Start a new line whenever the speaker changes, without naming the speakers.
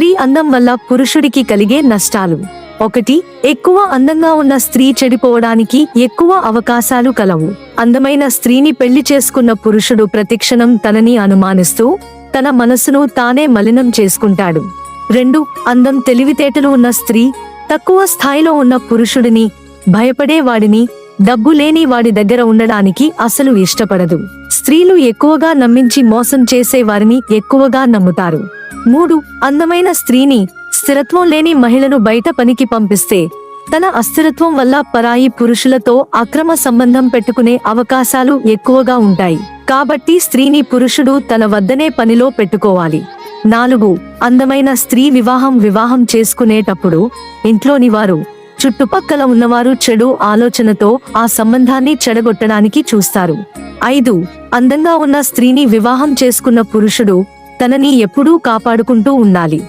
స్త్రీ అందం వల్ల పురుషుడికి కలిగే నష్టాలు. ఒకటి ఎక్కువ అందంగా ఉన్న స్త్రీ చెడిపోవడానికి ఎక్కువ అవకాశాలు కలవు. అందమైన స్త్రీని పెళ్ళి చేసుకున్న పురుషుడు ప్రతిక్షణం తనని అనుమానిస్తూ తన మనసును తానే మలినం చేసుకుంటాడు. రెండు అందం తెలివితేటలు ఉన్న స్త్రీ తక్కువ స్థాయిలో ఉన్న పురుషుడిని భయపడే వాడిని డబ్బు లేని వాడి దగ్గర ఉండడానికి అసలు ఇష్టపడదు. స్త్రీలు ఎక్కువగా నమ్మించి మోసం చేసే వారిని ఎక్కువగా నమ్ముతారు. మూడు అందమైన స్త్రీని స్థిరత్వం లేని మహిళను బయట పనికి పంపిస్తే తన అస్థిరత్వం వల్ల పరాయి పురుషులతో అక్రమ సంబంధం పెట్టుకునే అవకాశాలు ఎక్కువగా ఉంటాయి. కాబట్టి స్త్రీని పురుషుడు తన వద్దనే పనిలో పెట్టుకోవాలి. నాలుగు అందమైన స్త్రీ వివాహం వివాహం చేసుకునేటప్పుడు ఇంట్లోని వారు చుట్టుపక్కల ఉన్నవారు చెడు ఆలోచనతో ఆ సంబంధాన్ని చెడగొట్టడానికి చూస్తారు. ఐదు. అందంగా ఉన్న స్త్రీని వివాహం చేసుకున్న పురుషుడు తనని ఎప్పుడూ కాపాడుకుంటూ ఉండాలి.